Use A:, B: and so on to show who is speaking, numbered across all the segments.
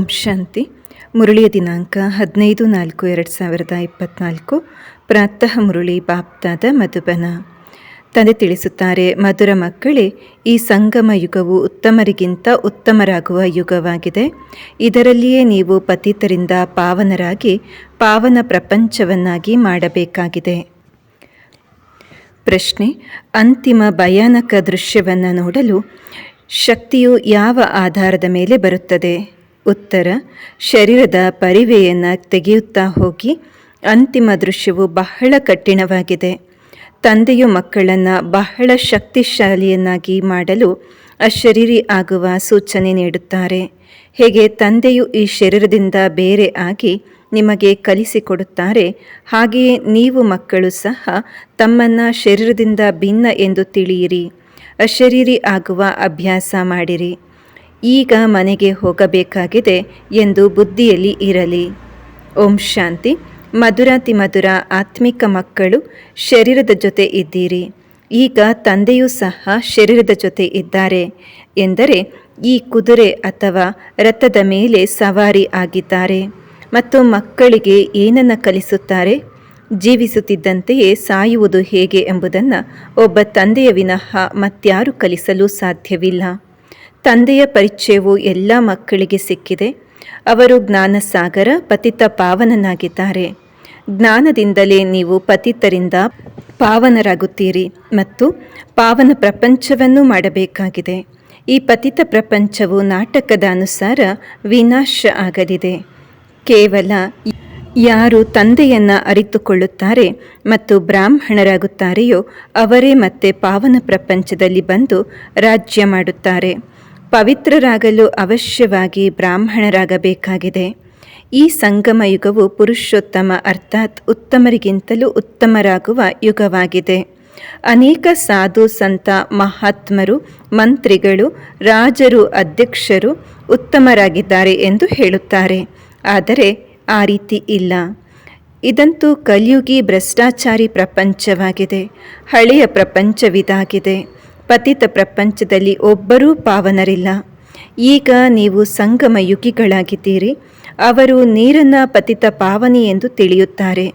A: ಓಂ ಶಾಂತಿ. ಮುರಳಿಯ ದಿನಾಂಕ ಹದಿನೈದು ನಾಲ್ಕು ಎರಡು ಸಾವಿರದ ಇಪ್ಪತ್ನಾಲ್ಕು. ಪ್ರಾತಃ ಮುರಳಿ ಬಾಪ್ತಾದ ಮಧುಬನ. ತಂದೆ ತಿಳಿಸುತ್ತಾರೆ, ಮಧುರ ಮಕ್ಕಳೇ, ಈ ಸಂಗಮ ಯುಗವು ಉತ್ತಮರಿಗಿಂತ ಉತ್ತಮರಾಗುವ ಯುಗವಾಗಿದೆ. ಇದರಲ್ಲಿಯೇ ನೀವು ಪತಿತರಿಂದ ಪಾವನರಾಗಿ, ಪಾವನ ಪ್ರಪಂಚವನ್ನಾಗಿ ಮಾಡಬೇಕಾಗಿದೆ. ಪ್ರಶ್ನೆ, ಅಂತಿಮ ಭಯಾನಕ ದೃಶ್ಯವನ್ನು ನೋಡಲು ಶಕ್ತಿಯು ಯಾವ ಆಧಾರದ ಮೇಲೆ ಬರುತ್ತದೆ? ಉತ್ತರ, ಶರೀರದ ಪರಿವೆಯನ್ನು ತೆಗೆಯುತ್ತಾ ಹೋಗಿ ಅಂತಿಮ ದೃಶ್ಯವು ಬಹಳ ಕಠಿಣವಾಗಿದೆ. ತಂದೆಯು ಮಕ್ಕಳನ್ನು ಬಹಳ ಶಕ್ತಿಶಾಲಿಯನ್ನಾಗಿ ಮಾಡಲು ಅಶರೀರಿ ಆಗುವ ಸೂಚನೆ ನೀಡುತ್ತಾರೆ. ಹೇಗೆ ತಂದೆಯು ಈ ಶರೀರದಿಂದ ಬೇರೆ ಆಗಿ ನಿಮಗೆ ಕಲಿಸಿಕೊಡುತ್ತಾರೆ, ಹಾಗೆಯೇ ನೀವು ಮಕ್ಕಳು ಸಹ ತಮ್ಮನ್ನು ಶರೀರದಿಂದ ಭಿನ್ನ ಎಂದು ತಿಳಿಯಿರಿ. ಅಶರೀರಿ ಆಗುವ ಅಭ್ಯಾಸ ಮಾಡಿರಿ. ಈಗ ಮನೆಗೆ ಹೋಗಬೇಕಾಗಿದೆ ಎಂದು ಬುದ್ಧಿಯಲ್ಲಿ ಇರಲಿ. ಓಂ ಶಾಂತಿ. ಮಧುರಾತಿ ಮಧುರ ಆತ್ಮಿಕ ಮಕ್ಕಳು ಶರೀರದ ಜೊತೆ ಇದ್ದೀರಿ. ಈಗ ತಂದೆಯೂ ಸಹ ಶರೀರದ ಜೊತೆ ಇದ್ದಾರೆ ಎಂದರೆ ಈ ಕುದುರೆ ಅಥವಾ ರಥದ ಮೇಲೆ ಸವಾರಿ ಆಗಿದ್ದಾರೆ. ಮತ್ತು ಮಕ್ಕಳಿಗೆ ಏನನ್ನು ಕಲಿಸುತ್ತಾರೆ? ಜೀವಿಸುತ್ತಿದ್ದಂತೆಯೇ ಸಾಯುವುದು ಹೇಗೆ ಎಂಬುದನ್ನು ಒಬ್ಬ ತಂದೆಯ ವಿನಃ ಮತ್ಯಾರು ಕಲಿಸಲು ಸಾಧ್ಯವಿಲ್ಲ. ತಂದೆಯ ಪರಿಚಯವು ಎಲ್ಲ ಮಕ್ಕಳಿಗೆ ಸಿಕ್ಕಿದೆ. ಅವರು ಜ್ಞಾನಸಾಗರ ಪತಿತ ಪಾವನನಾಗಿದ್ದಾರೆ. ಜ್ಞಾನದಿಂದಲೇ ನೀವು ಪತಿತರಿಂದ ಪಾವನರಾಗುತ್ತೀರಿ ಮತ್ತು ಪಾವನ ಪ್ರಪಂಚವನ್ನು ಮಾಡಬೇಕಾಗಿದೆ. ಈ ಪತಿತ ಪ್ರಪಂಚವು ನಾಟಕದ ಅನುಸಾರ ವಿನಾಶ ಆಗಲಿದೆ. ಕೇವಲ ಯಾರು ತಂದೆಯನ್ನು ಅರಿತುಕೊಳ್ಳುತ್ತಾರೆ ಮತ್ತು ಬ್ರಾಹ್ಮಣರಾಗುತ್ತಾರೆಯೋ ಅವರೇ ಮತ್ತೆ ಪಾವನ ಪ್ರಪಂಚದಲ್ಲಿ ಬಂದು ರಾಜ್ಯ ಮಾಡುತ್ತಾರೆ. ಪವಿತ್ರರಾಗಲು ಅವಶ್ಯವಾಗಿ ಬ್ರಾಹ್ಮಣರಾಗಬೇಕಾಗಿದೆ. ಈ ಸಂಗಮ ಯುಗವು ಪುರುಷೋತ್ತಮ, ಅರ್ಥಾತ್ ಉತ್ತಮರಿಗಿಂತಲೂ ಉತ್ತಮರಾಗುವ ಯುಗವಾಗಿದೆ. ಅನೇಕ ಸಾಧು ಸಂತ, ಮಹಾತ್ಮರು, ಮಂತ್ರಿಗಳು, ರಾಜರು, ಅಧ್ಯಕ್ಷರು ಉತ್ತಮರಾಗಿದ್ದಾರೆ ಎಂದು ಹೇಳುತ್ತಾರೆ. ಆದರೆ ಆ ರೀತಿ ಇಲ್ಲ. ಇದಂತೂ ಕಲಿಯುಗಿ ಭ್ರಷ್ಟಾಚಾರಿ ಪ್ರಪಂಚವಾಗಿದೆ. ಹಳೆಯ ಪ್ರಪಂಚವಿದಾಗಿದೆ. ಪತಿತ ಪ್ರಪಂಚದಲ್ಲಿ ಒಬ್ಬರೂ ಪಾವನರಿಲ್ಲ. ಈಗ ನೀವು ಸಂಗಮ ಯುಗಿಗಳಾಗಿದ್ದೀರಿ. ಅವರು ನೀರನ್ನು ಪತಿತ ಪಾವನಿ ಎಂದು ತಿಳಿಯುತ್ತಾರೆ.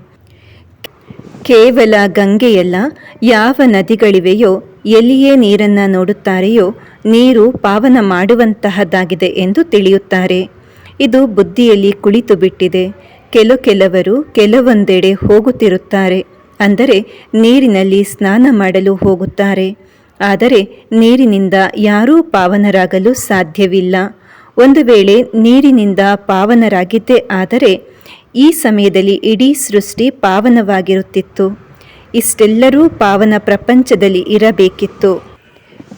A: ಕೇವಲ ಗಂಗೆಯಲ್ಲ, ಯಾವ ನದಿಗಳಿವೆಯೋ, ಎಲ್ಲಿಯೇ ನೀರನ್ನು ನೋಡುತ್ತಾರೆಯೋ, ನೀರು ಪಾವನ ಮಾಡುವಂತಹದ್ದಾಗಿದೆ ಎಂದು ತಿಳಿಯುತ್ತಾರೆ. ಇದು ಬುದ್ಧಿಯಲ್ಲಿ ಕುಳಿತು ಬಿಟ್ಟಿದೆ ಕೆಲ ಕೆಲವರು ಕೆಲವೊಂದೆಡೆ ಹೋಗುತ್ತಿರುತ್ತಾರೆ. ಅಂದರೆ ನೀರಿನಲ್ಲಿ ಸ್ನಾನ ಮಾಡಲು ಹೋಗುತ್ತಾರೆ. ಆದರೆ ನೀರಿನಿಂದ ಯಾರೂ ಪಾವನರಾಗಲು ಸಾಧ್ಯವಿಲ್ಲ. ಒಂದು ವೇಳೆ ನೀರಿನಿಂದ ಪಾವನರಾಗಿದ್ದೇ ಆದರೆ ಈ ಸಮಯದಲ್ಲಿ ಇಡೀ ಸೃಷ್ಟಿ ಪಾವನವಾಗಿರುತ್ತಿತ್ತು. ಇಷ್ಟೆಲ್ಲರೂ ಪಾವನ ಪ್ರಪಂಚದಲ್ಲಿ ಇರಬೇಕಿತ್ತು.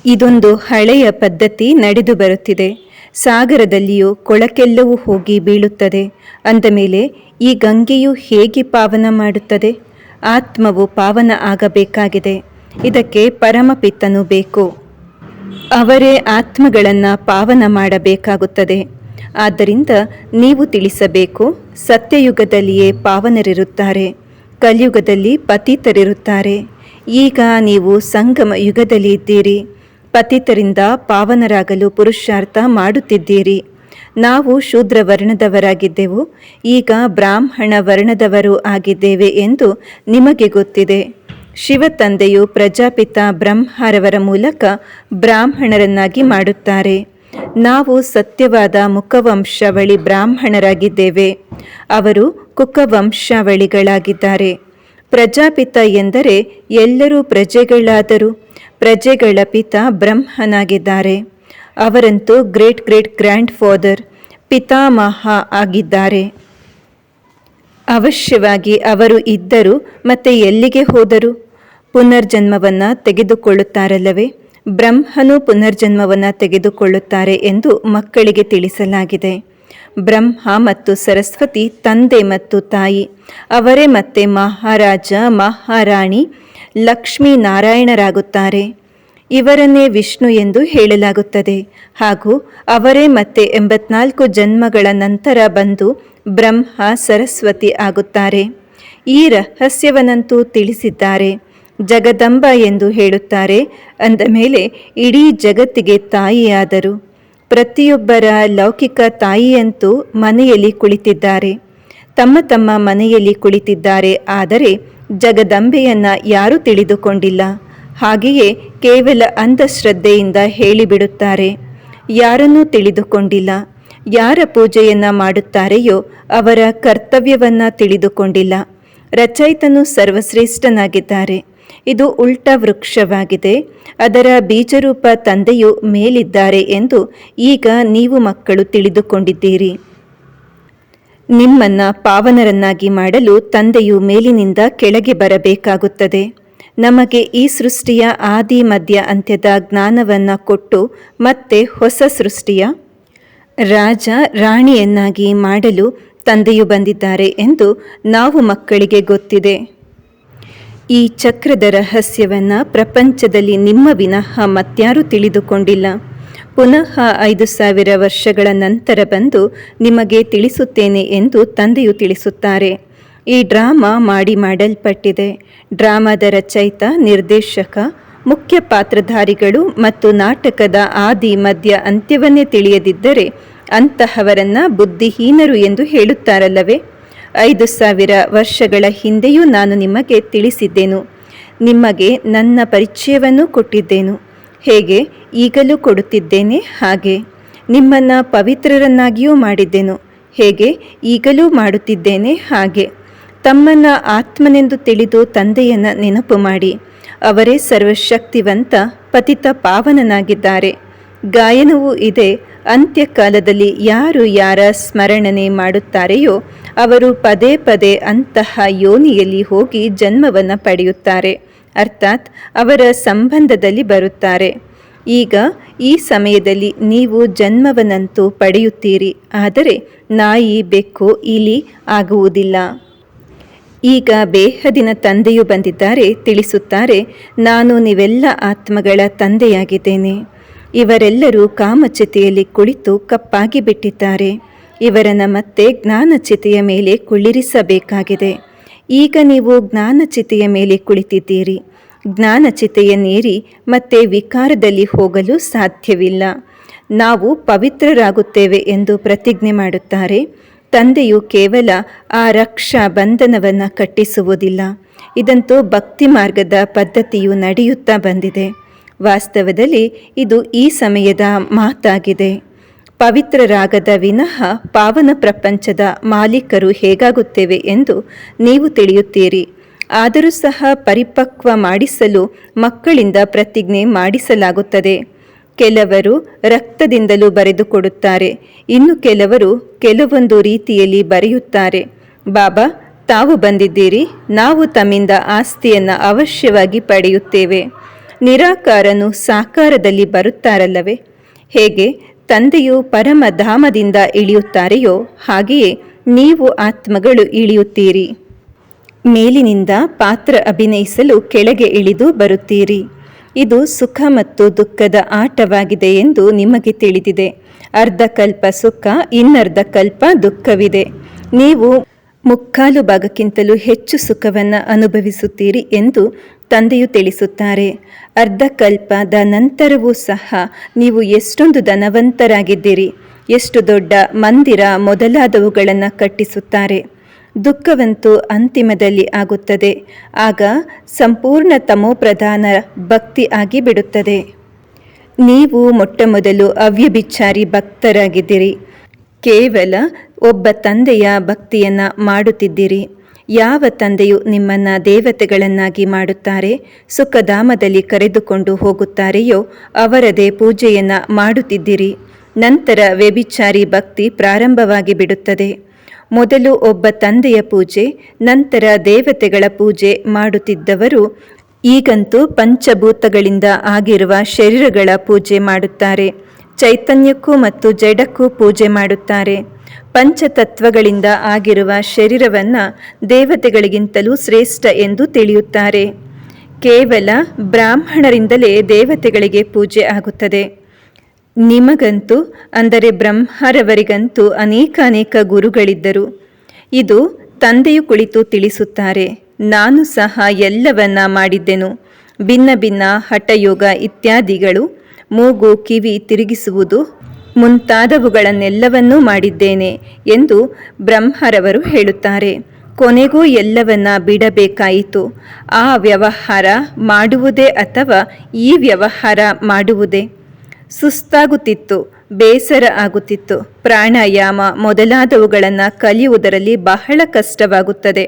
A: ಇದೊಂದು ಹಳೆಯ ಪದ್ಧತಿ ನಡೆದು ಬರುತ್ತಿದೆ. ಸಾಗರದಲ್ಲಿಯೂ ಕೊಳಕೆಲ್ಲವೂ ಹೋಗಿ ಬೀಳುತ್ತದೆ. ಅಂದ ಮೇಲೆ ಈ ಗಂಗೆಯು ಹೇಗೆ ಪಾವನ ಮಾಡುತ್ತದೆ? ಆತ್ಮವು ಪಾವನ ಆಗಬೇಕಾಗಿದೆ. ಇದಕ್ಕೆ ಪರಮಪಿತ್ತನು ಬೇಕು. ಅವರೇ ಆತ್ಮಗಳನ್ನು ಪಾವನ ಮಾಡಬೇಕಾಗುತ್ತದೆ. ಆದ್ದರಿಂದ ನೀವು ತಿಳಿಸಬೇಕು, ಸತ್ಯಯುಗದಲ್ಲಿಯೇ ಪಾವನರಿರುತ್ತಾರೆ, ಕಲಿಯುಗದಲ್ಲಿ ಪತಿತರಿರುತ್ತಾರೆ. ಈಗ ನೀವು ಸಂಗಮ ಯುಗದಲ್ಲಿ ಇದ್ದೀರಿ, ಪತಿತರಿಂದ ಪಾವನರಾಗಲು ಪುರುಷಾರ್ಥ ಮಾಡುತ್ತಿದ್ದೀರಿ. ನಾವು ಶೂದ್ರ ವರ್ಣದವರಾಗಿದ್ದೆವು ಈಗ ಬ್ರಾಹ್ಮಣ ವರ್ಣದವರು ಆಗಿದ್ದೇವೆ ಎಂದು ನಿಮಗೆ ಗೊತ್ತಿದೆ. ಶಿವ ತಂದೆಯು ಪ್ರಜಾಪಿತ ಬ್ರಹ್ಮರವರ ಮೂಲಕ ಬ್ರಾಹ್ಮಣರನ್ನಾಗಿ ಮಾಡುತ್ತಾರೆ. ನಾವು ಸತ್ಯವಾದ ಮುಖವಂಶಾವಳಿ ಬ್ರಾಹ್ಮಣರಾಗಿದ್ದೇವೆ. ಅವರು ಕುಕವಂಶಾವಳಿಗಳಾಗಿದ್ದಾರೆ. ಪ್ರಜಾಪಿತ ಎಂದರೆ ಎಲ್ಲರೂ ಪ್ರಜೆಗಳಾದರು ಪ್ರಜೆಗಳ ಪಿತ ಬ್ರಹ್ಮನಾಗಿದ್ದಾರೆ. ಅವರಂತೂ ಗ್ರೇಟ್ ಗ್ರೇಟ್ ಗ್ರ್ಯಾಂಡ್ ಫಾದರ್, ಪಿತಾಮಹ ಆಗಿದ್ದಾರೆ. ಅವಶ್ಯವಾಗಿ ಅವರು ಇದ್ದರು ಮತ್ತೆ ಎಲ್ಲಿಗೆ ಹೋದರು? ಪುನರ್ಜನ್ಮವನ್ನು ತೆಗೆದುಕೊಳ್ಳುತ್ತಾರಲ್ಲವೇ? ಬ್ರಹ್ಮನು ಪುನರ್ಜನ್ಮವನ್ನು ತೆಗೆದುಕೊಳ್ಳುತ್ತಾರೆ ಎಂದು ಮಕ್ಕಳಿಗೆ ತಿಳಿಸಲಾಗಿದೆ. ಬ್ರಹ್ಮ ಮತ್ತು ಸರಸ್ವತಿ ತಂದೆ ಮತ್ತು ತಾಯಿ, ಅವರೇ ಮತ್ತೆ ಮಹಾರಾಜ, ಮಹಾರಾಣಿ ಲಕ್ಷ್ಮೀ ನಾರಾಯಣರಾಗುತ್ತಾರೆ ಇವರನ್ನೇ ವಿಷ್ಣು ಎಂದು ಹೇಳಲಾಗುತ್ತದೆ. ಹಾಗೂ ಅವರೇ ಮತ್ತೆ ಎಂಬತ್ನಾಲ್ಕು ಜನ್ಮಗಳ ನಂತರ ಬಂದು ಬ್ರಹ್ಮ, ಸರಸ್ವತಿ ಆಗುತ್ತಾರೆ. ಈ ರಹಸ್ಯವನ್ನಂತೂ ತಿಳಿಸಿದ್ದಾರೆ. ಜಗದಂಬ ಎಂದು ಹೇಳುತ್ತಾರೆ. ಅಂದ ಮೇಲೆ ಇಡೀ ಜಗತ್ತಿಗೆ ತಾಯಿಯಾದರು. ಪ್ರತಿಯೊಬ್ಬರ ಲೌಕಿಕ ತಾಯಿಯಂತೂ ಮನೆಯಲ್ಲಿ ಕುಳಿತಿದ್ದಾರೆ. ತಮ್ಮ ತಮ್ಮ ಮನೆಯಲ್ಲಿ ಕುಳಿತಿದ್ದಾರೆ. ಆದರೆ ಜಗದಂಬೆಯನ್ನು ಯಾರೂ ತಿಳಿದುಕೊಂಡಿಲ್ಲ. ಹಾಗೆಯೇ ಕೇವಲ ಅಂಧಶ್ರದ್ಧೆಯಿಂದ ಹೇಳಿಬಿಡುತ್ತಾರೆ. ಯಾರನ್ನೂ ತಿಳಿದುಕೊಂಡಿಲ್ಲ. ಯಾರ ಪೂಜೆಯನ್ನು ಮಾಡುತ್ತಾರೆಯೋ ಅವರ ಕರ್ತವ್ಯವನ್ನು ತಿಳಿದುಕೊಂಡಿಲ್ಲ. ರಚಯಿತನು ಸರ್ವಶ್ರೇಷ್ಠನಾಗಿದ್ದಾರೆ. ಇದು ಉಲ್ಟ ವೃಕ್ಷವಾಗಿದೆ. ಅದರ ಬೀಜರೂಪ ತಂದೆಯು ಮೇಲಿದ್ದಾರೆ ಎಂದು ಈಗ ನೀವು ಮಕ್ಕಳು ತಿಳಿದುಕೊಂಡಿದ್ದೀರಿ. ನಿಮ್ಮನ್ನ ಪಾವನರನ್ನಾಗಿ ಮಾಡಲು ತಂದೆಯು ಮೇಲಿನಿಂದ ಕೆಳಗೆ ಬರಬೇಕಾಗುತ್ತದೆ. ನಮಗೆ ಈ ಸೃಷ್ಟಿಯ ಆದಿ, ಮಧ್ಯ, ಅಂತ್ಯದ ಜ್ಞಾನವನ್ನು ಕೊಟ್ಟು ಮತ್ತೆ ಹೊಸ ಸೃಷ್ಟಿಯ ರಾಜ, ರಾಣಿಯನ್ನಾಗಿ ಮಾಡಲು ತಂದೆಯು ಬಂದಿದ್ದಾರೆ ಎಂದು ನಾವು ಮಕ್ಕಳಿಗೆ ಗೊತ್ತಿದೆ. ಈ ಚಕ್ರದ ರಹಸ್ಯವನ್ನು ಪ್ರಪಂಚದಲ್ಲಿ ನಿಮ್ಮ ವಿನಃ ಮತ್ಯಾರೂ ತಿಳಿದುಕೊಂಡಿಲ್ಲ. ಪುನಃ ಐದು ಸಾವಿರ ವರ್ಷಗಳ ನಂತರ ಬಂದು ನಿಮಗೆ ತಿಳಿಸುತ್ತೇನೆ ಎಂದು ತಂದೆಯು ತಿಳಿಸುತ್ತಾರೆ. ಈ ಡ್ರಾಮಾ ಮಾಡಿ ಮಾಡಲ್ಪಟ್ಟಿದೆ. ಡ್ರಾಮಾದ ರಚಯಿತ, ನಿರ್ದೇಶಕ, ಮುಖ್ಯ ಪಾತ್ರಧಾರಿಗಳು ಮತ್ತು ನಾಟಕದ ಆದಿ, ಮಧ್ಯ ಅಂತ್ಯವನ್ನೇ ತಿಳಿಯದಿದ್ದರೆ ಅಂತಹವರನ್ನ ಬುದ್ಧಿಹೀನರು ಎಂದು ಹೇಳುತ್ತಾರಲ್ಲವೇ? ಐದು ಸಾವಿರ ವರ್ಷಗಳ ಹಿಂದೆಯೂ ನಾನು ನಿಮಗೆ ತಿಳಿಸಿದ್ದೆನು. ನಿಮಗೆ ನನ್ನ ಪರಿಚಯವನ್ನು ಕೊಟ್ಟಿದ್ದೇನು. ಹೇಗೆ? ಈಗಲೂ ಕೊಡುತ್ತಿದ್ದೇನೆ ಹಾಗೆ. ನಿಮ್ಮನ್ನು ಪವಿತ್ರರನ್ನಾಗಿಯೂ ಮಾಡಿದ್ದೆನು. ಹೇಗೆ? ಈಗಲೂ ಮಾಡುತ್ತಿದ್ದೇನೆ ಹಾಗೆ. ತಮ್ಮನ್ನ ಆತ್ಮನೆಂದು ತಿಳಿದು ತಂದೆಯನ್ನು ನೆನಪು ಮಾಡಿ. ಅವರೇ ಸರ್ವಶಕ್ತಿವಂತ, ಪತಿತ ಪಾವನನಾಗಿದ್ದಾರೆ. ಗಾಯನವೂ ಇದೆ. ಅಂತ್ಯಕಾಲದಲ್ಲಿ ಯಾರು ಯಾರ ಸ್ಮರಣನೆ ಮಾಡುತ್ತಾರೆಯೋ ಅವರು ಪದೇ ಪದೇ ಅಂತಹ ಯೋನಿಯಲ್ಲಿ ಹೋಗಿ ಜನ್ಮವನ್ನು ಪಡೆಯುತ್ತಾರೆ. ಅರ್ಥಾತ್ ಅವರ ಸಂಬಂಧದಲ್ಲಿ ಬರುತ್ತಾರೆ. ಈಗ ಈ ಸಮಯದಲ್ಲಿ ನೀವು ಜನ್ಮವನ್ನಂತೂ ಪಡೆಯುತ್ತೀರಿ. ಆದರೆ ನಾಯಿ, ಬೆಕ್ಕು, ಇಲಿ ಆಗುವುದಿಲ್ಲ. ಈಗ ಬೇಹದಿನ ತಂದೆಯು ಬಂದಿದ್ದಾರೆ. ತಿಳಿಸುತ್ತಾರೆ, ನಾನು ನೀವೆಲ್ಲ ಆತ್ಮಗಳ ತಂದೆಯಾಗಿದ್ದೇನೆ. ಇವರೆಲ್ಲರೂ ಕಾಮಚಿತೆಯಲ್ಲಿ ಕುಳಿತು ಕಪ್ಪಾಗಿ ಬಿಟ್ಟಿದ್ದಾರೆ. ಇವರನ್ನ ಮತ್ತೆ ಜ್ಞಾನಚಿತೆಯ ಮೇಲೆ ಕುಳ್ಳಿರಿಸಬೇಕಾಗಿದೆ. ಈಗ ನೀವು ಜ್ಞಾನಚಿತೆಯ ಮೇಲೆ ಕುಳಿತಿದ್ದೀರಿ. ಜ್ಞಾನಚಿತೆಯನ್ನೇರಿ ಮತ್ತೆ ವಿಕಾರದಲ್ಲಿ ಹೋಗಲು ಸಾಧ್ಯವಿಲ್ಲ. ನಾವು ಪವಿತ್ರರಾಗುತ್ತೇವೆ ಎಂದು ಪ್ರತಿಜ್ಞೆ ಮಾಡುತ್ತಾರೆ. ತಂದೆಯು ಕೇವಲ ಆ ರಕ್ಷಾ ಬಂಧನವನ್ನು ಕಟ್ಟಿಸುವುದಿಲ್ಲ. ಇದಂತೂ ಭಕ್ತಿ ಮಾರ್ಗದ ಪದ್ಧತಿಯು ನಡೆಯುತ್ತಾ ಬಂದಿದೆ. ವಾಸ್ತವದಲ್ಲಿ ಇದು ಈ ಸಮಯದ ಮಾತಾಗಿದೆ. ಪವಿತ್ರರಾಗದ ವಿನಃ ಪಾವನ ಪ್ರಪಂಚದ ಮಾಲೀಕರು ಹೇಗಾಗುತ್ತೇವೆ ಎಂದು ನೀವು ತಿಳಿಯುತ್ತೀರಿ. ಆದರೂ ಸಹ ಪರಿಪಕ್ವ ಮಾಡಿಸಲು ಮಕ್ಕಳಿಂದ ಪ್ರತಿಜ್ಞೆ ಮಾಡಿಸಲಾಗುತ್ತದೆ. ಕೆಲವರು ರಕ್ತದಿಂದಲೂ ಬರೆದುಕೊಡುತ್ತಾರೆ. ಇನ್ನು ಕೆಲವರು ಕೆಲವೊಂದು ರೀತಿಯಲ್ಲಿ ಬರೆಯುತ್ತಾರೆ. ಬಾಬಾ, ತಾವು ಬಂದಿದ್ದೀರಿ. ನಾವು ತಮ್ಮಿಂದ ಆಸ್ತಿಯನ್ನು ಅವಶ್ಯವಾಗಿ ಪಡೆಯುತ್ತೇವೆ. ನಿರಾಕಾರನು ಸಾಕಾರದಲ್ಲಿ ಬರುತ್ತಾರಲ್ಲವೇ? ಹೇಗೆ? ತಂದೆಯು ಪರಮಧಾಮದಿಂದ ಇಳಿಯುತ್ತಾರೆಯೋ ಹಾಗೆಯೇ ನೀವು ಆತ್ಮಗಳು ಇಳಿಯುತ್ತೀರಿ. ಮೇಲಿನಿಂದ ಪಾತ್ರ ಅಭಿನಯಿಸಲು ಕೆಳಗೆ ಇಳಿದು ಬರುತ್ತೀರಿ. ಇದು ಸುಖ ಮತ್ತು ದುಃಖದ ಆಟವಾಗಿದೆ ಎಂದು ನಿಮಗೆ ತಿಳಿದಿದೆ. ಅರ್ಧ ಕಲ್ಪ ಸುಖ ಇನ್ನರ್ಧಕಲ್ಪ ದುಃಖವಿದೆ. ನೀವು ಮುಕ್ಕಾಲು ಭಾಗಕ್ಕಿಂತಲೂ ಹೆಚ್ಚು ಸುಖವನ್ನು ಅನುಭವಿಸುತ್ತೀರಿ ಎಂದು ತಂದೆಯು ತಿಳಿಸುತ್ತಾರೆ ಅರ್ಧಕಲ್ಪದ ನಂತರವೂ ಸಹ ನೀವು ಎಷ್ಟೊಂದು ಧನವಂತರಾಗಿದ್ದೀರಿ, ಎಷ್ಟು ದೊಡ್ಡ ಮಂದಿರ ಮೊದಲಾದವುಗಳನ್ನು ಕಟ್ಟಿಸುತ್ತಾರೆ. ದುಃಖವಂತೂ ಅಂತಿಮದಲ್ಲಿ ಆಗುತ್ತದೆ, ಆಗ ಸಂಪೂರ್ಣ ತಮೋಪ್ರಧಾನ ಭಕ್ತಿ ಆಗಿ ಬಿಡುತ್ತದೆ ನೀವು ಮೊಟ್ಟಮೊದಲು ಅವ್ಯಭಿಚಾರಿ ಭಕ್ತರಾಗಿದ್ದೀರಿ, ಕೇವಲ ಒಬ್ಬ ತಂದೆಯ ಭಕ್ತಿಯನ್ನು ಮಾಡುತ್ತಿದ್ದೀರಿ. ಯಾವ ತಂದೆಯು ನಿಮ್ಮನ್ನ ದೇವತೆಗಳನ್ನಾಗಿ ಮಾಡುತ್ತಾರೆ, ಸುಖಧಾಮದಲ್ಲಿ ಕರೆದುಕೊಂಡು ಹೋಗುತ್ತಾರೆಯೋ ಅವರದೇ ಪೂಜೆಯನ್ನ ಮಾಡುತ್ತಿದ್ದಿರಿ. ನಂತರ ವ್ಯಭಿಚಾರಿ ಭಕ್ತಿ ಪ್ರಾರಂಭವಾಗಿ ಬಿಡುತ್ತದೆ. ಮೊದಲು ಒಬ್ಬ ತಂದೆಯ ಪೂಜೆ, ನಂತರ ದೇವತೆಗಳ ಪೂಜೆ ಮಾಡುತ್ತಿದ್ದವರು ಈಗಂತೂ ಪಂಚಭೂತಗಳಿಂದ ಆಗಿರುವ ಶರೀರಗಳ ಪೂಜೆ ಮಾಡುತ್ತಾರೆ. ಚೈತನ್ಯಕ್ಕೂ ಮತ್ತು ಜಡಕ್ಕೂ ಪೂಜೆ ಮಾಡುತ್ತಾರೆ. ಪಂಚತತ್ವಗಳಿಂದ ಆಗಿರುವ ಶರೀರವನ್ನು ದೇವತೆಗಳಿಗಿಂತಲೂ ಶ್ರೇಷ್ಠ ಎಂದು ತಿಳಿಯುತ್ತಾರೆ. ಕೇವಲ ಬ್ರಾಹ್ಮಣರಿಂದಲೇ ದೇವತೆಗಳಿಗೆ ಪೂಜೆ ಆಗುತ್ತದೆ. ನಿಮಗಂತೂ, ಅಂದರೆ ಬ್ರಹ್ಮರವರಿಗಂತೂ ಅನೇಕ ಅನೇಕ ಗುರುಗಳಿದ್ದರು. ಇದು ತಂದೆಯು ಕುಳಿತು ತಿಳಿಸುತ್ತಾರೆ, ನಾನು ಸಹ ಎಲ್ಲವನ್ನ ಮಾಡಿದ್ದೆನು. ಭಿನ್ನ ಭಿನ್ನ ಹಠಯೋಗ ಇತ್ಯಾದಿಗಳು, ಮೂಗು, ಕಿವಿ ತಿರುಗಿಸುವುದು ಮುಂತಾದವುಗಳನ್ನೆಲ್ಲವನ್ನೂ ಮಾಡಿದ್ದೇನೆ ಎಂದು ಬ್ರಹ್ಮರವರು ಹೇಳುತ್ತಾರೆ. ಕೊನೆಗೂ ಎಲ್ಲವನ್ನ ಬಿಡಬೇಕಾಯಿತು. ಆ ವ್ಯವಹಾರ ಮಾಡುವುದೇ ಅಥವಾ ಈ ವ್ಯವಹಾರ ಮಾಡುವುದೇ? ಸುಸ್ತಾಗುತ್ತಿತ್ತು, ಬೇಸರ ಆಗುತ್ತಿತ್ತು. ಪ್ರಾಣಾಯಾಮ ಮೊದಲಾದವುಗಳನ್ನು ಕಲಿಯುವುದರಲ್ಲಿ ಬಹಳ ಕಷ್ಟವಾಗುತ್ತದೆ.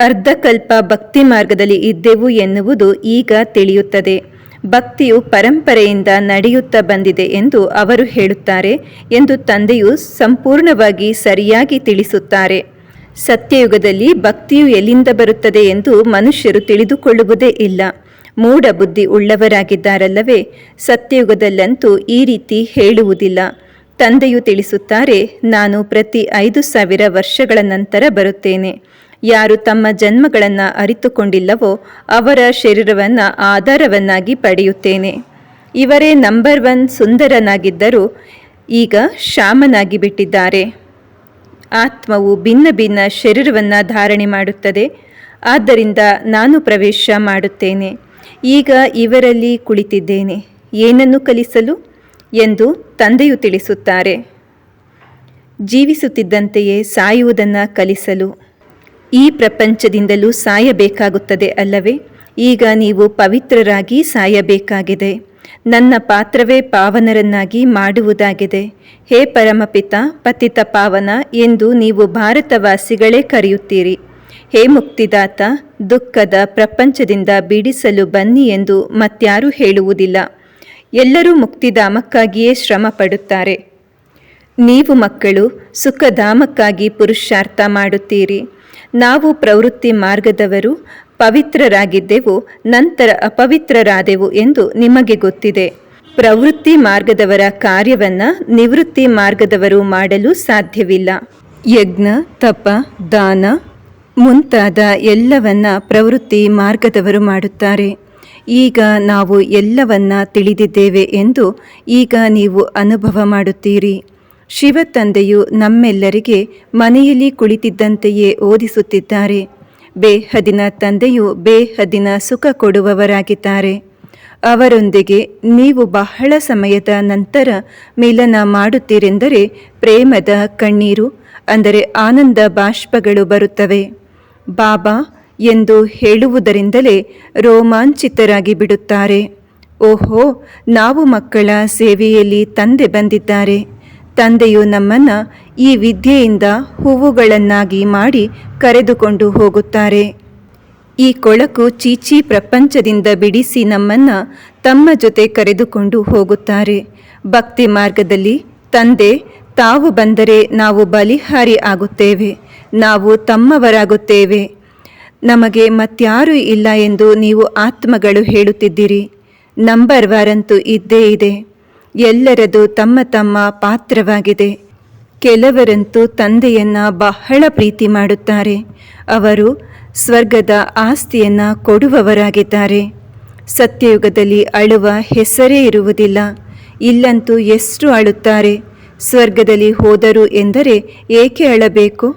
A: ಅರ್ಧಕಲ್ಪ ಭಕ್ತಿ ಮಾರ್ಗದಲ್ಲಿ ಇದ್ದೆವು ಎನ್ನುವುದು ಈಗ ತಿಳಿಯುತ್ತದೆ. ಭಕ್ತಿಯು ಪರಂಪರೆಯಿಂದ ನಡೆಯುತ್ತಾ ಬಂದಿದೆ ಎಂದು ಅವರು ಹೇಳುತ್ತಾರೆ ಎಂದು ತಂದೆಯು ಸಂಪೂರ್ಣವಾಗಿ ಸರಿಯಾಗಿ ತಿಳಿಸುತ್ತಾರೆ. ಸತ್ಯಯುಗದಲ್ಲಿ ಭಕ್ತಿಯು ಎಲ್ಲಿಂದ ಬರುತ್ತದೆ ಎಂದು ಮನುಷ್ಯರು ತಿಳಿದುಕೊಳ್ಳುವುದೇ ಇಲ್ಲ. ಮೂಢ ಬುದ್ಧಿ ಉಳ್ಳವರಾಗಿದ್ದಾರಲ್ಲವೇ, ಸತ್ಯಯುಗದಲ್ಲಂತೂ ಈ ರೀತಿ ಹೇಳುವುದಿಲ್ಲ. ತಂದೆಯು ತಿಳಿಸುತ್ತಾರೆ, ನಾನು ಪ್ರತಿ ಐದು ಸಾವಿರ ವರ್ಷಗಳ ನಂತರ ಬರುತ್ತೇನೆ. ಯಾರು ತಮ್ಮ ಜನ್ಮಗಳನ್ನು ಅರಿತುಕೊಂಡಿಲ್ಲವೋ ಅವರ ಶರೀರವನ್ನು ಆಧಾರವನ್ನಾಗಿ ಪಡೆಯುತ್ತೇನೆ. ಇವರೇ ನಂಬರ್ ಒನ್ ಸುಂದರನಾಗಿದ್ದರೂ ಈಗ ಶಾಮನಾಗಿ ಬಿಟ್ಟಿದ್ದಾರೆ. ಆತ್ಮವು ಭಿನ್ನ ಭಿನ್ನ ಶರೀರವನ್ನು ಧಾರಣೆ ಮಾಡುತ್ತದೆ. ಆದ್ದರಿಂದ ನಾನು ಪ್ರವೇಶ ಮಾಡುತ್ತೇನೆ. ಈಗ ಇವರಲ್ಲಿ ಕುಳಿತಿದ್ದೇನೆ. ಏನನ್ನು ಕಲಿಸಲು? ಎಂದು ತಂದೆಯು ತಿಳಿಸುತ್ತಾರೆ. ಜೀವಿಸುತ್ತಿದ್ದಂತೆಯೇ ಸಾಯುವುದನ್ನು ಕಲಿಸಲು. ಈ ಪ್ರಪಂಚದಿಂದಲೂ ಸಾಯಬೇಕಾಗುತ್ತದೆ ಅಲ್ಲವೇ? ಈಗ ನೀವು ಪವಿತ್ರರಾಗಿ ಸಾಯಬೇಕಾಗಿದೆ. ನನ್ನ ಪಾತ್ರವೇ ಪಾವನರನ್ನಾಗಿ ಮಾಡುವುದಾಗಿದೆ. ಹೇ ಪರಮಪಿತ, ಪತಿತ ಪಾವನ ಎಂದು ನೀವು ಭಾರತವಾಸಿಗಳೇ ಕರೆಯುತ್ತೀರಿ. ಹೇ ಮುಕ್ತಿದಾತ, ದುಃಖದ ಪ್ರಪಂಚದಿಂದ ಬಿಡಿಸಲು ಬನ್ನಿ ಎಂದು ಮತ್ಯಾರೂ ಹೇಳುವುದಿಲ್ಲ. ಎಲ್ಲರೂ ಮುಕ್ತಿಧಾಮಕ್ಕಾಗಿಯೇ ಶ್ರಮ ಪಡುತ್ತಾರೆ ನೀವು ಮಕ್ಕಳು, ಸುಖಧಾಮಕ್ಕಾಗಿ ಪುರುಷಾರ್ಥ ಮಾಡುತ್ತೀರಿ. ನಾವು ಪ್ರವೃತ್ತಿ ಮಾರ್ಗದವರು, ಪವಿತ್ರರಾಗಿದ್ದೆವು, ನಂತರ ಅಪವಿತ್ರರಾದೆವು ಎಂದು ನಿಮಗೆ ಗೊತ್ತಿದೆ. ಪ್ರವೃತ್ತಿ ಮಾರ್ಗದವರ ಕಾರ್ಯವನ್ನ ನಿವೃತ್ತಿ ಮಾರ್ಗದವರು ಮಾಡಲು ಸಾಧ್ಯವಿಲ್ಲ. ಯಜ್ಞ, ತಪ, ದಾನ ಮುಂತಾದ ಎಲ್ಲವನ್ನ ಪ್ರವೃತ್ತಿ ಮಾರ್ಗದವರು ಮಾಡುತ್ತಾರೆ. ಈಗ ನಾವು ಎಲ್ಲವನ್ನ ತಿಳಿದಿದ್ದೇವೆ ಎಂದು ಈಗ ನೀವು ಅನುಭವ ಮಾಡುತ್ತೀರಿ. ಶಿವ ತಂದೆಯು ನಮ್ಮೆಲ್ಲರಿಗೆ ಮನೆಯಲ್ಲಿ ಕುಳಿತಿದ್ದಂತೆಯೇ ಓದಿಸುತ್ತಿದ್ದಾರೆ. ಬೇಹದಿನ ತಂದೆಯು ಬೇಹದಿನ ಸುಖ ಕೊಡುವವರಾಗಿದ್ದಾರೆ. ಅವರೊಂದಿಗೆ ನೀವು ಬಹಳ ಸಮಯದ ನಂತರ ಮಿಲನ ಮಾಡುತ್ತೀರೆಂದರೆ ಪ್ರೇಮದ ಕಣ್ಣೀರು, ಅಂದರೆ ಆನಂದ ಬಾಷ್ಪಗಳು ಬರುತ್ತವೆ. ಬಾಬಾ ಎಂದು ಹೇಳುವುದರಿಂದಲೇ ರೋಮಾಂಚಿತರಾಗಿ ಬಿಡುತ್ತಾರೆ. ಓಹೋ, ನಾವು ಮಕ್ಕಳ ಸೇವೆಯಲ್ಲಿ ತಂದೆ ಬಂದಿದ್ದಾರೆ. ತಂದೆಯು ನಮ್ಮನ್ನು ಈ ವಿದ್ಯೆಯಿಂದ ಹೂವುಗಳನ್ನಾಗಿ ಮಾಡಿ ಕರೆದುಕೊಂಡು ಹೋಗುತ್ತಾರೆ. ಈ ಕೊಳಕು ಚೀಚಿ ಪ್ರಪಂಚದಿಂದ ಬಿಡಿಸಿ ನಮ್ಮನ್ನು ತಮ್ಮ ಜೊತೆ ಕರೆದುಕೊಂಡು ಹೋಗುತ್ತಾರೆ. ಭಕ್ತಿ ಮಾರ್ಗದಲ್ಲಿ ತಂದೆ, ತಾವು ಬಂದರೆ ನಾವು ಬಲಿಹಾರಿ ಆಗುತ್ತೇವೆ, ನಾವು ತಮ್ಮವರಾಗುತ್ತೇವೆ. ನಮಗೆ ಮತ್ಯಾರೂ ಇಲ್ಲ ಎಂದು ನೀವು ಆತ್ಮಗಳು ಹೇಳುತ್ತಿದ್ದೀರಿ. ನಂಬರ್ ವಾರಂತೂ ಇದ್ದೇ ಇದೆ. ಎಲ್ಲರದು ತಮ್ಮ ತಮ್ಮ ಪಾತ್ರವಾಗಿದೆ. ಕೆಲವರಂತೂ ತಂದೆಯನ್ನ ಬಹಳ ಪ್ರೀತಿ ಮಾಡುತ್ತಾರೆ. ಅವರು ಸ್ವರ್ಗದ ಆಸ್ತಿಯನ್ನು ಕೊಡುವವರಾಗಿದ್ದಾರೆ. ಸತ್ಯಯುಗದಲ್ಲಿ ಅಳುವ ಹೆಸರೇ ಇರುವುದಿಲ್ಲ. ಇಲ್ಲಂತೂ ಎಷ್ಟು ಅಳುತ್ತಾರೆ. ಸ್ವರ್ಗದಲ್ಲಿ ಹೋದರು ಎಂದರೆ ಏಕೆ ಅಳಬೇಕು?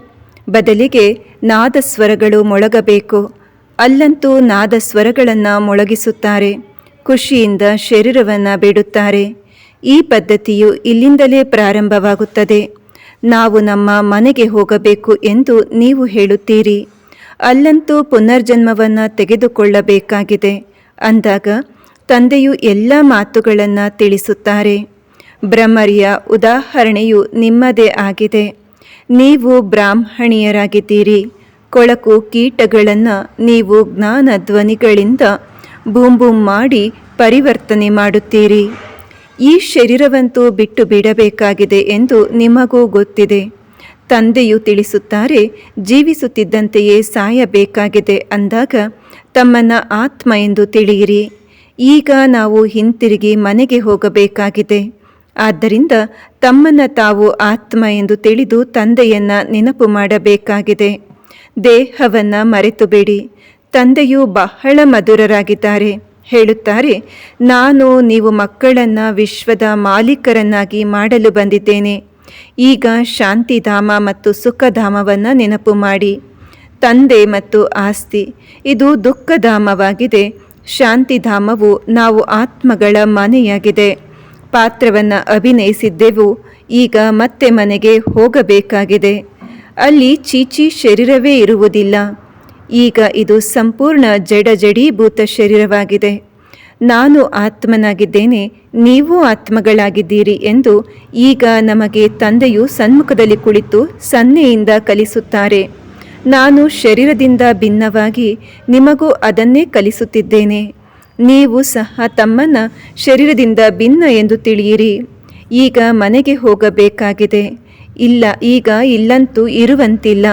A: ಬದಲಿಗೆ ನಾದಸ್ವರಗಳು ಮೊಳಗಬೇಕು. ಅಲ್ಲಂತೂ ನಾದಸ್ವರಗಳನ್ನು ಮೊಳಗಿಸುತ್ತಾರೆ. ಖುಷಿಯಿಂದ ಶರೀರವನ್ನು ಬಿಡುತ್ತಾರೆ. ಈ ಪದ್ಧತಿಯು ಇಲ್ಲಿಂದಲೇ ಪ್ರಾರಂಭವಾಗುತ್ತದೆ. ನಾವು ನಮ್ಮ ಮನೆಗೆ ಹೋಗಬೇಕು ಎಂದು ನೀವು ಹೇಳುತ್ತೀರಿ. ಅಲ್ಲಂತೂ ಪುನರ್ಜನ್ಮವನ್ನು ತೆಗೆದುಕೊಳ್ಳಬೇಕಾಗಿದೆ. ಅಂದಾಗ ತಂದೆಯು ಎಲ್ಲ ಮಾತುಗಳನ್ನು ತಿಳಿಸುತ್ತಾರೆ. ಬ್ರಹ್ಮರಿಯ ಉದಾಹರಣೆಯು ನಿಮ್ಮದೇ ಆಗಿದೆ. ನೀವು ಬ್ರಾಹ್ಮಣಿಯರಾಗಿದ್ದೀರಿ. ಕೊಳಕು ಕೀಟಗಳನ್ನು ನೀವು ಜ್ಞಾನ ಧ್ವನಿಗಳಿಂದ ಬೂಮ್ ಬೂಮ್ ಮಾಡಿ ಪರಿವರ್ತನೆ ಮಾಡುತ್ತೀರಿ. ಈ ಶರೀರವಂತೂ ಬಿಟ್ಟು ಬಿಡಬೇಕಾಗಿದೆ ಎಂದು ನಿಮಗೂ ಗೊತ್ತಿದೆ. ತಂದೆಯು ತಿಳಿಸುತ್ತಾರೆ, ಜೀವಿಸುತ್ತಿದ್ದಂತೆಯೇ ಸಾಯಬೇಕಾಗಿದೆ ಅಂದಾಗ ತಮ್ಮನ್ನ ಆತ್ಮ ಎಂದು ತಿಳಿಯಿರಿ. ಈಗ ನಾವು ಹಿಂತಿರುಗಿ ಮನೆಗೆ ಹೋಗಬೇಕಾಗಿದೆ. ಆದ್ದರಿಂದ ತಮ್ಮನ್ನ ತಾವು ಆತ್ಮ ಎಂದು ತಿಳಿದು ತಂದೆಯನ್ನ ನೆನಪು ಮಾಡಬೇಕಾಗಿದೆ. ದೇಹವನ್ನು ಮರೆತುಬೇಡಿ. ತಂದೆಯು ಬಹಳ ಮಧುರರಾಗಿದ್ದಾರೆ. ಹೇಳುತ್ತಾರೆ, ನಾನು ನೀವು ಮಕ್ಕಳನ್ನು ವಿಶ್ವದ ಮಾಲೀಕರನ್ನಾಗಿ ಮಾಡಲು ಬಂದಿದ್ದೇನೆ. ಈಗ ಶಾಂತಿಧಾಮ ಮತ್ತು ಸುಖಧಾಮವನ್ನು ನೆನಪು ಮಾಡಿ. ತಂದೆ ಮತ್ತು ಆಸ್ತಿ, ಇದು ದುಃಖಧಾಮವಾಗಿದೆ. ಶಾಂತಿಧಾಮವು ನಾವು ಆತ್ಮಗಳ ಮನೆಯಾಗಿದೆ. ಪಾತ್ರವನ್ನು ಅಭಿನಯಿಸಿದ್ದೆವು. ಈಗ ಮತ್ತೆ ಮನೆಗೆ ಹೋಗಬೇಕಾಗಿದೆ. ಅಲ್ಲಿ ಚೀಚಿ ಶರೀರವೇ ಇರುವುದಿಲ್ಲ. ಈಗ ಇದು ಸಂಪೂರ್ಣ ಜಡ ಜಡೀಭೂತ ಶರೀರವಾಗಿದೆ. ನಾನು ಆತ್ಮನಾಗಿದ್ದೇನೆ, ನೀವು ಆತ್ಮಗಳಾಗಿದ್ದೀರಿ ಎಂದು ಈಗ ನಮಗೆ ತಂದೆಯು ಸನ್ಮುಖದಲ್ಲಿ ಕುಳಿತು ಸನ್ನೆಯಿಂದ ಕಲಿಸುತ್ತಾರೆ. ನಾನು ಶರೀರದಿಂದ ಭಿನ್ನವಾಗಿ ನಿಮಗೂ ಅದನ್ನೇ ಕಲಿಸುತ್ತಿದ್ದೇನೆ. ನೀವು ಸಹ ತಮ್ಮನ್ನು ಶರೀರದಿಂದ ಭಿನ್ನ ಎಂದು ತಿಳಿಯಿರಿ. ಈಗ ಮನೆಗೆ ಹೋಗಬೇಕಾಗಿದೆ. ಇಲ್ಲ, ಈಗ ಇಲ್ಲಂತೂ ಇರುವಂತಿಲ್ಲ.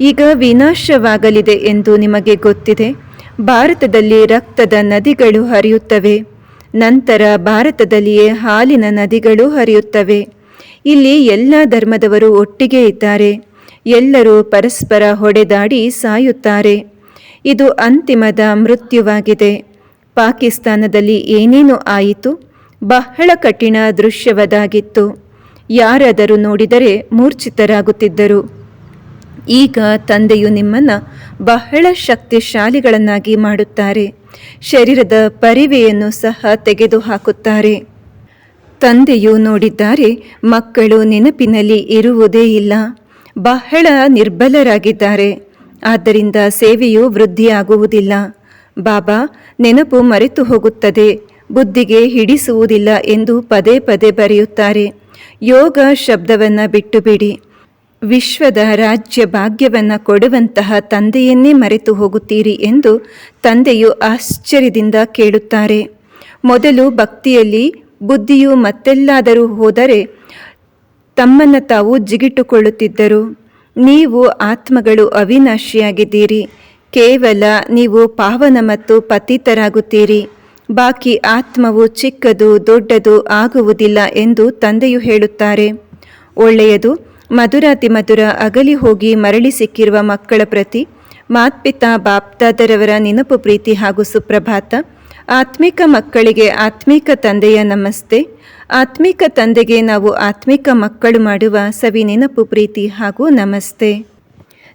A: ಈಗ ವಿನಾಶವಾಗಲಿದೆ ಎಂದು ನಿಮಗೆ ಗೊತ್ತಿದೆ. ಭಾರತದಲ್ಲಿ ರಕ್ತದ ನದಿಗಳು ಹರಿಯುತ್ತವೆ. ನಂತರ ಭಾರತದಲ್ಲಿಯೇ ಹಾಲಿನ ನದಿಗಳು ಹರಿಯುತ್ತವೆ. ಇಲ್ಲಿ ಎಲ್ಲ ಧರ್ಮದವರು ಒಟ್ಟಿಗೆ ಇದ್ದಾರೆ. ಎಲ್ಲರೂ ಪರಸ್ಪರ ಹೊಡೆದಾಡಿ ಸಾಯುತ್ತಾರೆ. ಇದು ಅಂತಿಮದ ಮೃತ್ಯುವಾಗಿದೆ. ಪಾಕಿಸ್ತಾನದಲ್ಲಿ ಏನೇನು ಆಯಿತು? ಬಹಳ ಕಠಿಣ ದೃಶ್ಯವದಾಗಿತ್ತು. ಯಾರಾದರೂ ನೋಡಿದರೆ ಮೂರ್ಛಿತರಾಗುತ್ತಿದ್ದರು. ಈಗ ತಂದೆಯು ನಿಮ್ಮನ್ನು ಬಹಳ ಶಕ್ತಿಶಾಲಿಗಳನ್ನಾಗಿ ಮಾಡುತ್ತಾರೆ. ಶರೀರದ ಪರಿವೆಯನ್ನು ಸಹ ತೆಗೆದುಹಾಕುತ್ತಾರೆ. ತಂದೆಯು ನೋಡಿದ್ದಾರೆ, ಮಕ್ಕಳು ನೆನಪಿನಲ್ಲಿ ಇರುವುದೇ ಇಲ್ಲ. ಬಹಳ ನಿರ್ಬಲರಾಗಿದ್ದಾರೆ. ಆದ್ದರಿಂದ ಸೇವೆಯು ವೃದ್ಧಿಯಾಗುವುದಿಲ್ಲ. ಬಾಬಾ, ನೆನಪು ಮರೆತು ಹೋಗುತ್ತದೆ. ಬುದ್ಧಿಗೆ ಹಿಡಿಸುವುದಿಲ್ಲ ಎಂದು ಪದೇ ಪದೇ ಬರೆಯುತ್ತಾರೆ. ಯೋಗ ಶಬ್ದವನ್ನು ಬಿಟ್ಟು ಬಿಡಿ ವಿಶ್ವದ ರಾಜ್ಯ ಭಾಗ್ಯವನ್ನು ಕೊಡುವಂತಹ ತಂದೆಯನ್ನೇ ಮರೆತು ಹೋಗುತ್ತೀರಿ ಎಂದು ತಂದೆಯು ಆಶ್ಚರ್ಯದಿಂದ ಕೇಳುತ್ತಾರೆ. ಮೊದಲು ಭಕ್ತಿಯಲ್ಲಿ ಬುದ್ಧಿಯು ಮತ್ತೆಲ್ಲಾದರೂ ಹೋದರೆ ತಮ್ಮನ್ನು ತಾವು ಜಿಗಿಟುಕೊಳ್ಳುತ್ತಿದ್ದರು ನೀವು ಆತ್ಮಗಳು ಅವಿನಾಶಿಯಾಗಿದ್ದೀರಿ. ಕೇವಲ ನೀವು ಪಾವನ ಮತ್ತು ಪತಿತರಾಗುತ್ತೀರಿ. ಬಾಕಿ ಆತ್ಮವು ಚಿಕ್ಕದು ದೊಡ್ಡದು ಆಗುವುದಿಲ್ಲ ಎಂದು ತಂದೆಯು ಹೇಳುತ್ತಾರೆ. ಒಳ್ಳೆಯದು ಮಧುರಾತಿ ಮಧುರ ಅಗಲಿ ಹೋಗಿ ಮರಳಿ ಸಿಕ್ಕಿರುವ ಮಕ್ಕಳ ಪ್ರತಿ, ಮಾತ್ಪಿತಾ ಬಾಪ್ತಾದರವರ ನೆನಪು ಪ್ರೀತಿ ಹಾಗೂ ಸುಪ್ರಭಾತ, ಆತ್ಮಿಕ ಮಕ್ಕಳಿಗೆ ಆತ್ಮಿಕ ತಂದೆಯ ನಮಸ್ತೆ, ಆತ್ಮಿಕ ತಂದೆಗೆ ನಾವು ಆತ್ಮಿಕ ಮಕ್ಕಳು ಮಾಡುವ ಸವಿ ನೆನಪು ಪ್ರೀತಿ ಹಾಗೂ ನಮಸ್ತೆ.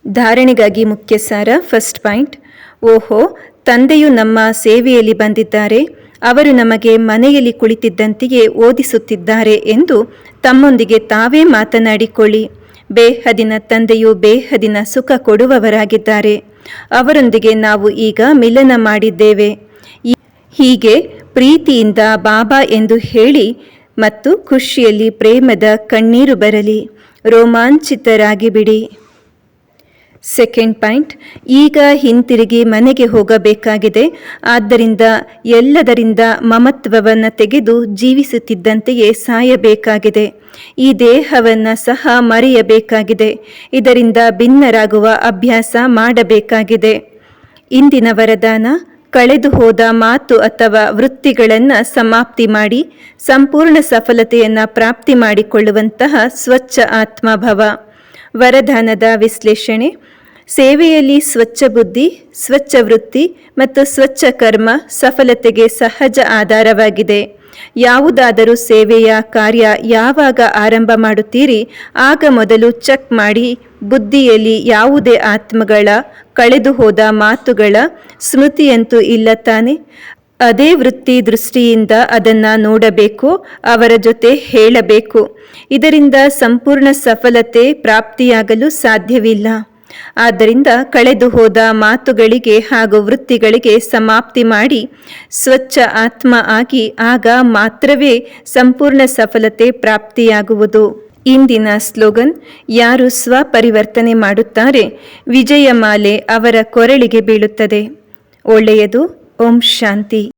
A: ಧಾರಣೆಗಾಗಿ ಮುಖ್ಯ ಸಾರ ಫಸ್ಟ್ ಪಾಯಿಂಟ್, ಓಹೋ, ತಂದೆಯು ನಮ್ಮ ಸೇವೆಯಲ್ಲಿ ಬಂದಿದ್ದಾರೆ, ಅವರು ನಮಗೆ ಮನೆಯಲ್ಲಿ ಕುಳಿತಿದ್ದಂತೆಯೇ ಓದಿಸುತ್ತಿದ್ದಾರೆ ಎಂದು ತಮ್ಮೊಂದಿಗೆ ತಾವೇ ಮಾತನಾಡಿಕೊಳ್ಳಿ. ಬೇಹದಿನ ತಂದೆಯು ಬೇಹದಿನ ಸುಖ ಕೊಡುವವರಾಗಿದ್ದಾರೆ. ಅವರೊಂದಿಗೆ ನಾವು ಈಗ ಮಿಲನ ಮಾಡಿದ್ದೇವೆ. ಹೀಗೆ ಪ್ರೀತಿಯಿಂದ ಬಾಬಾ ಎಂದು ಹೇಳಿ ಮತ್ತು ಖುಷಿಯಲ್ಲಿ ಪ್ರೇಮದ ಕಣ್ಣೀರು ಬರಲಿ. ರೋಮಾಂಚಿತರಾಗಿ ಬಿಡಿ ಸೆಕೆಂಡ್ ಪಾಯಿಂಟ್ ಈಗ ಹಿಂತಿರುಗಿ ಮನೆಗೆ ಹೋಗಬೇಕಾಗಿದೆ. ಆದ್ದರಿಂದ ಎಲ್ಲದರಿಂದ ಮಮತ್ವವನ್ನು ತೆಗೆದು ಜೀವಿಸುತ್ತಿದ್ದಂತೆಯೇ ಸಾಯಬೇಕಾಗಿದೆ. ಈ ದೇಹವನ್ನು ಸಹ ಮರೆಯಬೇಕಾಗಿದೆ. ಇದರಿಂದ ಭಿನ್ನರಾಗುವ ಅಭ್ಯಾಸ ಮಾಡಬೇಕಾಗಿದೆ. ಇಂದಿನ ವರದಾನ, ಕಳೆದು ಹೋದ ಮಾತು ಅಥವಾ ವೃತ್ತಿಗಳನ್ನು ಸಮಾಪ್ತಿ ಮಾಡಿ, ಸಂಪೂರ್ಣ ಸಫಲತೆಯನ್ನು ಪ್ರಾಪ್ತಿ ಮಾಡಿಕೊಳ್ಳುವಂತಹ ಸ್ವಚ್ಛ ಆತ್ಮಭವ. ವರದಾನದ ವಿಶ್ಲೇಷಣೆ ಸೇವೆಯಲ್ಲಿ ಸ್ವಚ್ಛ ಬುದ್ಧಿ, ಸ್ವಚ್ಛ ವೃತ್ತಿ ಮತ್ತು ಸ್ವಚ್ಛ ಕರ್ಮ ಸಫಲತೆಗೆ ಸಹಜ ಆಧಾರವಾಗಿದೆ. ಯಾವುದಾದರೂ ಸೇವೆಯ ಕಾರ್ಯ ಯಾವಾಗ ಆರಂಭ ಮಾಡುತ್ತೀರಿ, ಆಗ ಮೊದಲು ಚೆಕ್ ಮಾಡಿ, ಬುದ್ಧಿಯಲ್ಲಿ ಯಾವುದೇ ಆತ್ಮಗಳ, ಕಳೆದುಹೋದ ಮಾತುಗಳ ಸ್ಮೃತಿಯಂತೂ ಇಲ್ಲ ತಾನೆ? ಅದೇ ವೃತ್ತಿ ದೃಷ್ಟಿಯಿಂದ ಅದನ್ನು ನೋಡಬೇಕು, ಅವರ ಜೊತೆ ಹೇಳಬೇಕು. ಇದರಿಂದ ಸಂಪೂರ್ಣ ಸಫಲತೆ ಪ್ರಾಪ್ತಿಯಾಗಲು ಸಾಧ್ಯವಿಲ್ಲ. ಆದ್ದರಿಂದ ಕಳೆದು ಹೋದ ಮಾತುಗಳಿಗೆ ಹಾಗೂ ವೃತ್ತಿಗಳಿಗೆ ಸಮಾಪ್ತಿ ಮಾಡಿ ಸ್ವಚ್ಛ ಆತ್ಮ ಆಗಿ ಆಗ ಮಾತ್ರವೇ ಸಂಪೂರ್ಣ ಸಫಲತೆ ಪ್ರಾಪ್ತಿಯಾಗುವುದು. ಇಂದಿನ ಸ್ಲೋಗನ್, ಯಾರು ಸ್ವಪರಿವರ್ತನೆ ಮಾಡುತ್ತಾರೆ ವಿಜಯಮಾಲೆ ಅವರ ಕೊರಳಿಗೆ ಬೀಳುತ್ತದೆ. ಒಳ್ಳೆಯದು, ಓಂ ಶಾಂತಿ.